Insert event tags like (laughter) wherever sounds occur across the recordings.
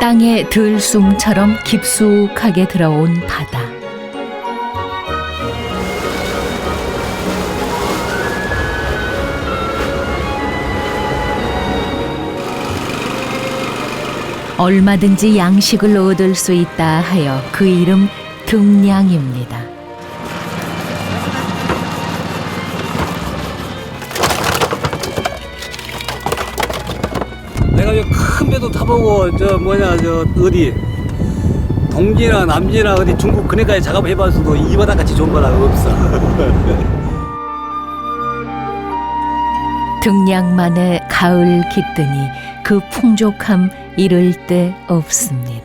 땅에 들숨처럼 깊숙하게 들어온 바다. 얼마든지 양식을 얻을 수 있다 하여 그 이름 등량입니다. 내가 저큰 배도 타보고 저 뭐냐 저 어디 동지나 남지나 어디 중국 근해까지 작업해봤어도 이 바다같이 좋은 바다가 없어. (laughs) 등량만의 가을 깃드니 그 풍족함 이를 데 없습니다.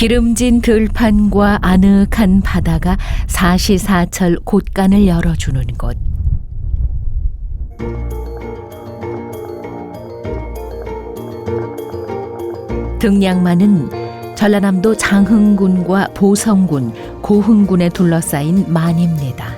기름진 들판과 아늑한 바다가 사시사철 곳간을 열어주는 곳. 등량만은 전라남도 장흥군과 보성군, 고흥군에 둘러싸인 만입니다.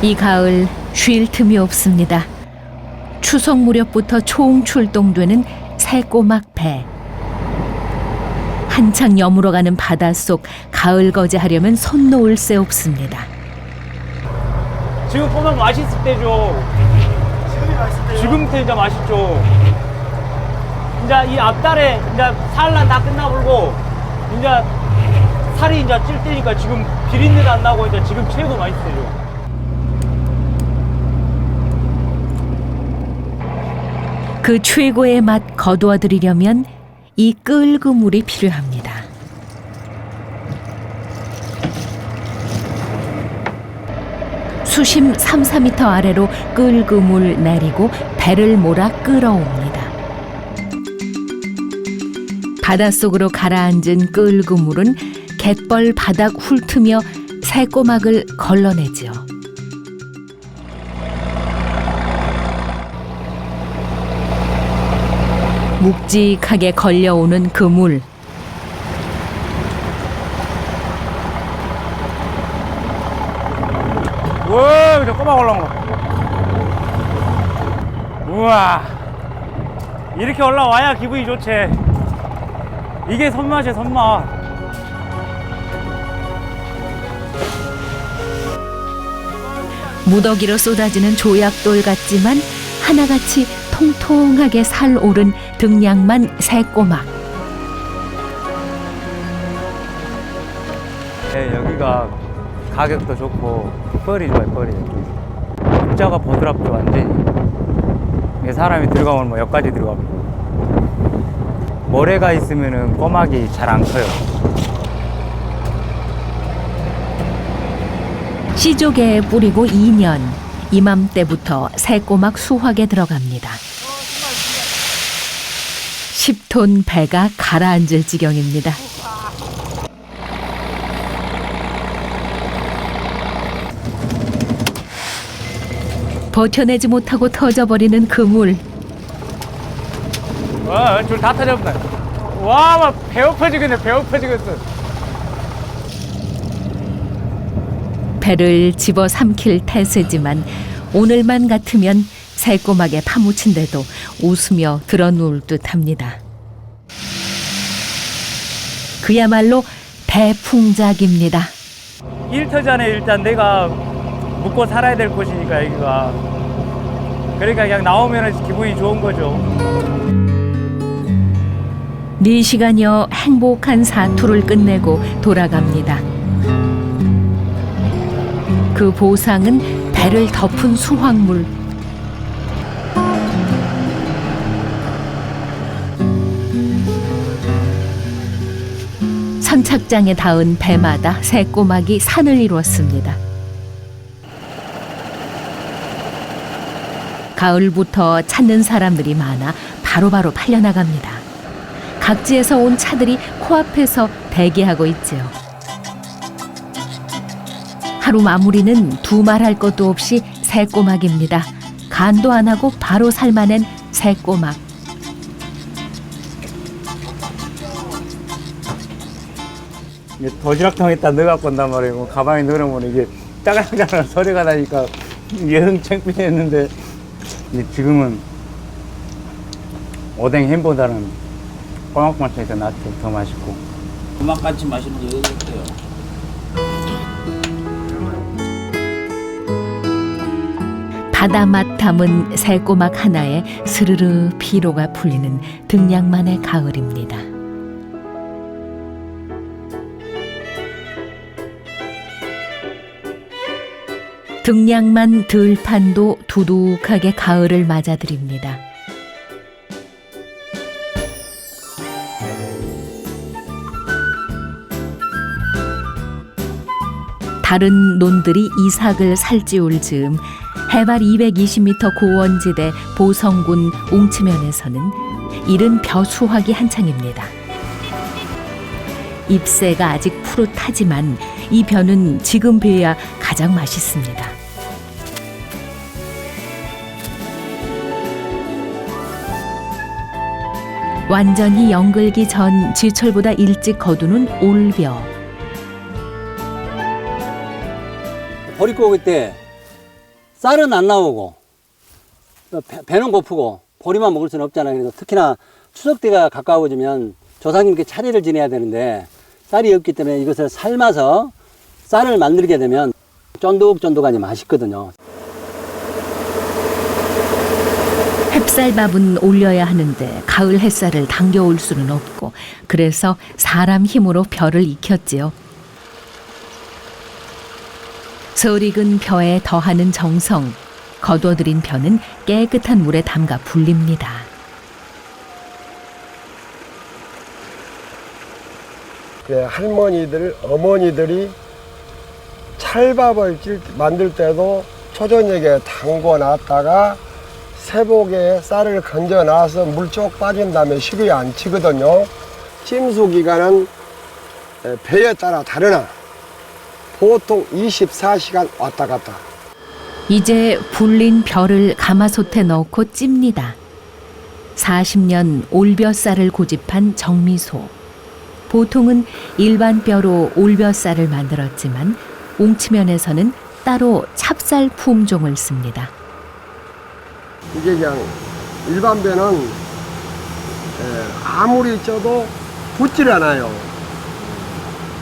이 가을 쉴 틈이 없습니다. 추석 무렵부터 총 출동되는 새꼬막 배. 한창 여물어가는 바닷속 가을 거제하려면 손 놓을 새 없습니다. 지금 꼬막 맛있을 때죠. 지금 때 이제 맛있죠. 이제 이 앞달에 이제 산란 다 끝나버리고 이제 살이 이제 찔 때니까 지금 비린내도 안 나고 이제 지금 최고 맛있을 때 그 최고의 맛 거두어 드리려면 이 끓그 물이 필요합니다. 수심 3, 4미터 아래로 끓그 물 내리고 배를 몰아 끌어옵니다. 바닷속으로 가라앉은 끓그 물은 갯벌 바닥 훑으며 새꼬막을 걸러내지요. 묵직하게 걸려오는 그 물. 우와, 저 꼬막 올라온 거. 우와. 이렇게 올라와야 기분이 좋지. 이게 손맛이야, 손맛. 무더기로 쏟아지는 조약돌 같지만 하나같이 통통하게 살 오른 등량만 새꼬막. 네, 여기가 가격도 좋고 뻘이 좋아요 뻘이 입자가 보드랍죠 완전히 이게 사람이 들어가면 뭐 여기까지 들어갑니다 모래가 있으면은 꼬막이 잘 안 커요 씨조개에 뿌리고 2년. 이맘때부터 새꼬막 수확에 들어갑니다. 10톤 배가 가라앉을 지경입니다. 버텨내지 못하고 터져버리는 그물. 와 줄 다 터졌다 와 막 배고파지겠네 배고파지겠어 배를 집어 삼킬 태세지만 오늘만 같으면 새꼬막에 파묻힌데도 웃으며 드러누울 듯합니다. 그야말로 대풍작입니다. 일터 전에 일단 내가 묵고 살아야 될 곳이니까 여기가 그러니까 그냥 나오면 기분이 좋은 거죠 네 시간여 행복한 사투를 끝내고 돌아갑니다. 그 보상은 배를 덮은 수확물. 선착장에 닿은 배마다 새꼬막이 산을 이루었습니다. 가을부터 찾는 사람들이 많아 바로바로 팔려나갑니다. 각지에서 온 차들이 코앞에서 대기하고 있지요. 하루 마무리는 두말할 것도 없이 새꼬막입니다. 간도 안 하고 바로 삶아낸 새꼬막. 도시락통에다 넣어갖고 온단 말이에요. 뭐 가방에 넣으면 이게 짜글짜글 소리가 나니까 예흥 창피했는데 지금은 오뎅 햄보다는 꼬막반찬이 더 낫죠. 더 맛있고. 꼬막같이 맛있는 거 바다 맛 담은 새꼬막 하나에 스르르 피로가 풀리는 등량만의 가을입니다. 등량만 들판도 두둑하게 가을을 맞아들입니다. 다른 논들이 이삭을 살찌울 즈음 해발 220m 고원지대 보성군 웅치면에서는 이른 벼수확이 한창입니다. 잎새가 아직 푸릇하지만 이 벼는 지금 뵈야 가장 맛있습니다. 완전히 영글기 전 지철보다 일찍 거두는 올벼. 보릿고기 때 쌀은 안 나오고 또 배, 배는 고프고 보리만 먹을 수는 없잖아요. 그래서 특히나 추석 때가 가까워지면 조상님께 차례를 지내야 되는데 쌀이 없기 때문에 이것을 삶아서 쌀을 만들게 되면 쫀득쫀득하니 맛있거든요. 햅쌀밥은 올려야 하는데 가을 햇살을 당겨올 수는 없고 그래서 사람 힘으로 벼를 익혔지요. 설익은 벼에 더하는 정성, 거둬들인 벼는 깨끗한 물에 담가 불립니다. 그 할머니들, 어머니들이 찰밥을 찔- 만들 때도 초저녁에 담궈 놨다가 새복에 쌀을 건져 놔서 물 쪽 빠진 다음에 시루에 안 치거든요. 찜수 기간은 에, 배에 따라 다르나 보통 24시간 왔다 갔다. 이제 불린 벼를 가마솥에 넣고 찝니다. 40년 올벼쌀을 고집한 정미소. 보통은 일반 뼈로 올벼쌀을 만들었지만 웅치면에서는 따로 찹쌀 품종을 씁니다. 이게 그냥 일반 배는 에, 아무리 쪄도 붙질 않아요.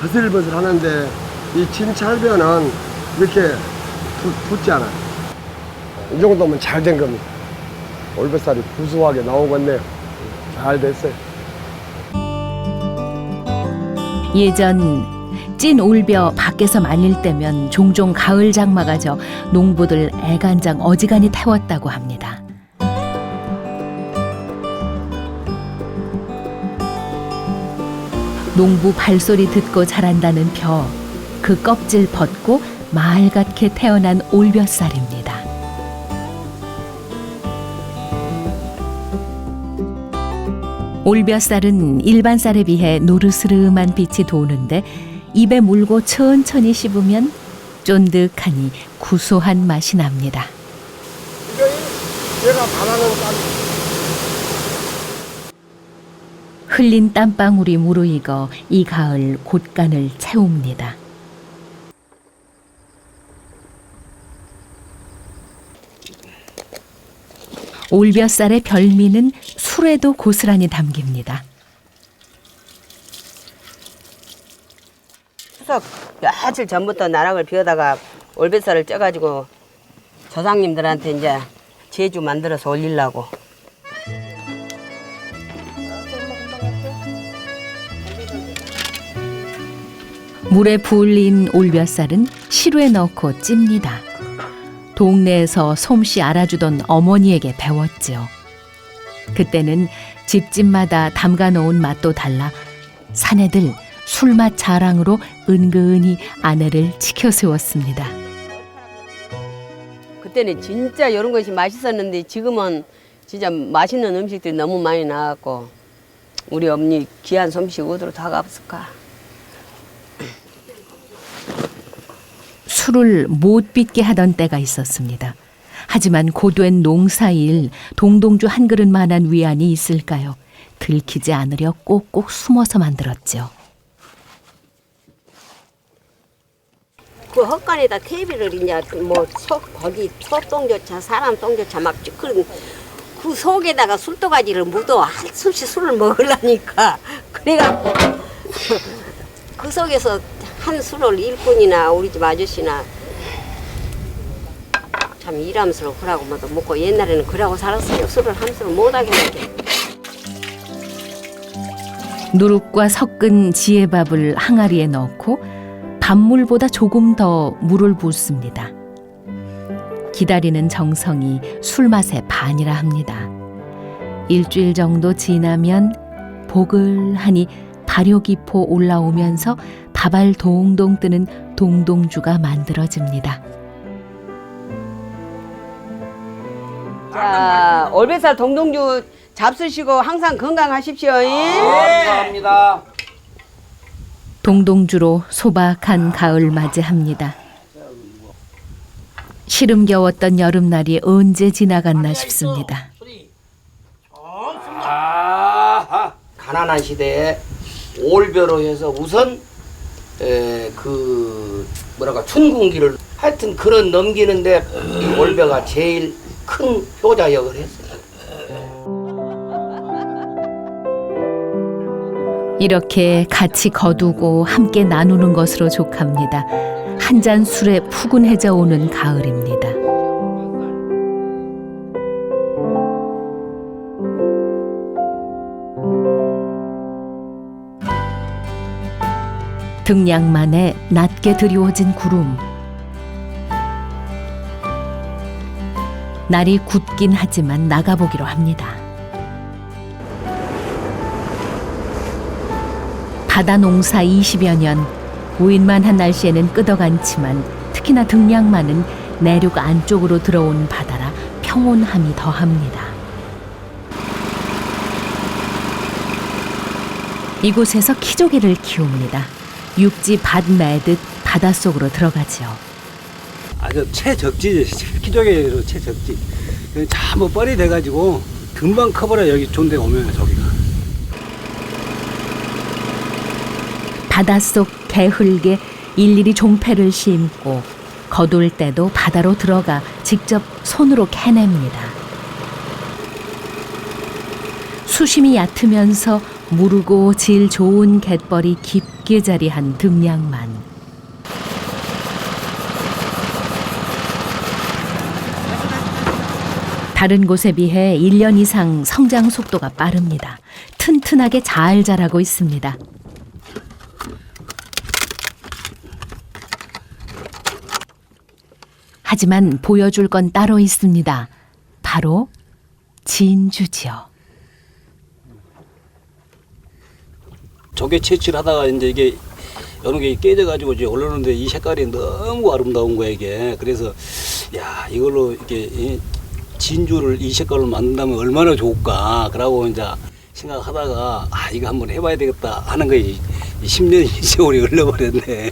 버슬버슬 하는데 이 진찰배는 이렇게 붙, 붙지 않아요. 이 정도면 잘 된 겁니다. 올뱃살이 구수하게 나오겠네요. 잘 됐어요. 예전 찐 올벼 밖에서 말릴 때면 종종 가을 장마가 져 농부들 애간장 어지간히 태웠다고 합니다. 농부 발소리 듣고 자란다는 벼, 그 껍질 벗고 말갛게 태어난 올벼쌀입니다. 올벼쌀은 일반 쌀에 비해 노르스름한 빛이 도는데 입에 물고 천천히 씹으면 쫀득하니 구수한 맛이 납니다. 흘린 땀방울이 무르익어 이 가을 곳간을 채웁니다. 올벼쌀의 별미는 술에도 고스란히 담깁니다. 추석 며칠 전부터 나락을 비우다가 올뱃살을 쪄가지고 조상님들한테 이제 제주 만들어서 올리려고. 물에 불린 올벼쌀은 시루에 넣고 찝니다. 동네에서 솜씨 알아주던 어머니에게 배웠지요. 그때는 집집마다 담가 놓은 맛도 달라 사내들 술맛 자랑으로 은근히 아내를 지켜 세웠습니다. 그때는 진짜 이런 것이 맛있었는데 지금은 진짜 맛있는 음식들이 너무 많이 나왔고 우리 어머니 귀한 솜씨 어디로 다 갔을까. 술을 못 빚게 하던 때가 있었습니다. 하지만 고된 농사일 동동주 한 그릇만한 위안이 있을까요? 들키지 않으려 꼭꼭 숨어서 만들었죠. 그 헛간에다 TV를 이제 뭐 소, 거기 소똥조차 사람 똥조차 막 찌그른 그 속에다가 술도가지를 묻어 한숨씩 술을 먹으려니까 그래갖고 그 속에서 한 술을 일꾼이나 우리 집 아저씨나 참 일하면서 그러고 뭐도 먹고 옛날에는 그러고 살았어요 술을 한 술을 못 하겠는데 누룩과 섞은 지혜밥을 항아리에 넣고 밥물보다 조금 더 물을 붓습니다. 기다리는 정성이 술맛의 반이라 합니다. 일주일 정도 지나면 보글하니 발효 기포 올라오면서 밥알 동동 뜨는 동동주가 만들어집니다. 자, 올배살 동동주 잡수시고 항상 건강하십시오. 예? 감사합니다. 동동주로 소박한 가을 맞이합니다. 시름 겨웠던 여름날이 언제 지나갔나 싶습니다. 가난한 시대에 올벼로 해서 우선 에, 그 뭐랄까 춘궁기를 하여튼 그런 넘기는데 이 올벼가 제일 큰 효자 역을 했어요. 이렇게 같이 거두고 함께 나누는 것으로 족합니다. 한 잔 술에 푸근해져 오는 가을입니다. 등량만에 낮게 드리워진 구름. 날이 굳긴 하지만 나가보기로 합니다. 바다 농사 20여 년, 우인만 한 날씨에는 끄덕않지만 특히나 등량만은 내륙 안쪽으로 들어온 바다라 평온함이 더합니다. 이곳에서 키조개를 키웁니다. 육지 밭 매듯 바닷속으로 들어가지요. 아주 최적지 키조개로 최적지 전부 뻘이 돼가지고 금방 커버려 여기 좋은 데 오면 저기가 바닷속 개흙에 일일이 종패를 심고 거둘 때도 바다로 들어가 직접 손으로 캐냅니다. 수심이 얕으면서 무르고 질 좋은 갯벌이 깊게 자리한 등량만. 다른 곳에 비해 1년 이상 성장 속도가 빠릅니다. 튼튼하게 잘 자라고 있습니다. 하지만 보여줄 건 따로 있습니다. 바로 진주지요. 조개 채취를 하다가 이제 이게 어느 게 깨져가지고 이제 올라오는데 이 색깔이 너무 아름다운 거야 이게 그래서 야 이걸로 이렇게 이 진주를 이 색깔로 만든다면 얼마나 좋을까 그러고 이제 생각하다가 아 이거 한번 해봐야 되겠다 하는 거에 10년이 세월이 흘러버렸네.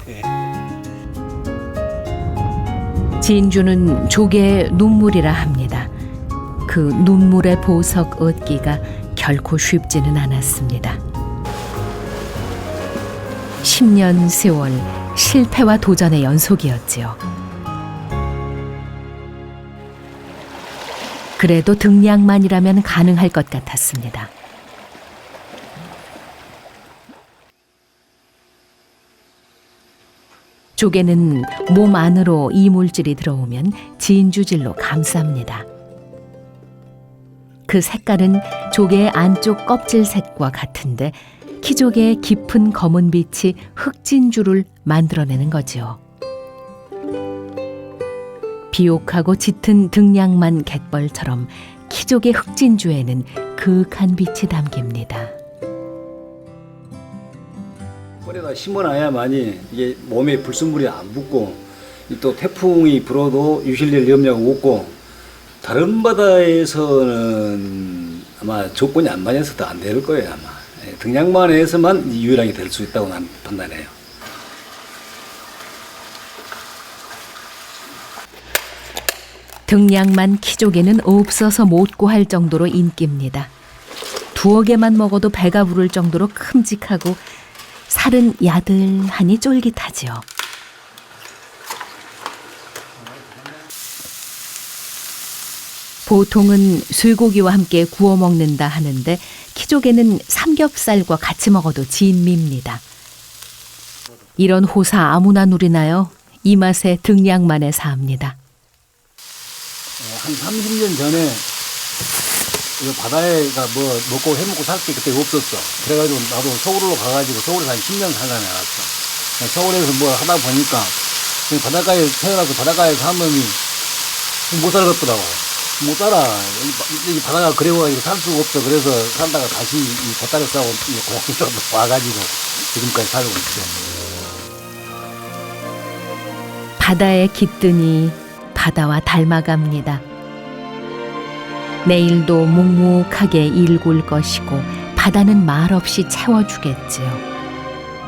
진주는 조개의 눈물이라 합니다. 그 눈물의 보석 얻기가 결코 쉽지는 않았습니다. 10년 세월 실패와 도전의 연속이었지요. 그래도 등량만이라면 가능할 것 같았습니다. 조개는 몸 안으로 이물질이 들어오면 진주질로 감쌉니다. 그 색깔은 조개의 안쪽 껍질 색과 같은데 키조개의 깊은 검은 빛이 흑진주를 만들어내는 거지요. 비옥하고 짙은 등량만 갯벌처럼 키조개 흑진주에는 그윽한 빛이 담깁니다. 뿌리에다 심어놔야만이 이게 몸에 불순물이 안 붙고 또 태풍이 불어도 유실될 염려가 없고 다른 바다에서는 아마 조건이 안 맞아서 안될 거예요 아마 예, 등량만에서만 유일하게 될 수 있다고 난 판단해요. 등량만 키조개는 없어서 못 구할 정도로 인기입니다. 두어 개만 먹어도 배가 부를 정도로 큼직하고 살은 야들하니 쫄깃하지요. 보통은 쇠고기와 함께 구워 먹는다 하는데 키족에는 삼겹살과 같이 먹어도 진미입니다. 이런 호사 아무나 누리나요? 이 맛에 등량만에 사합니다. 한 30년 전에 바다에가 뭐 먹고 해먹고 살 게 그때 없었어. 그래가지고 나도 서울로 가가지고 서울에서 한 10년 살다 나갔어. 서울에서 뭐 하다 보니까 바닷가에 태어나서 바닷가에 사람이 못 살겠더라고. 못 살아. 이, 이 바다가 그래워가지고 살 수가 없어. 그래서 살다가 다시 이 보따리 싸고 공항으로 (laughs) 와가지고 지금까지 살고 있어. 바다에 깃드니 바다와 닮아갑니다. 내일도 묵묵하게 일굴 것이고 바다는 말없이 채워주겠지요.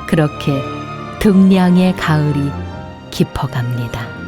그렇게 등량의 가을이 깊어갑니다.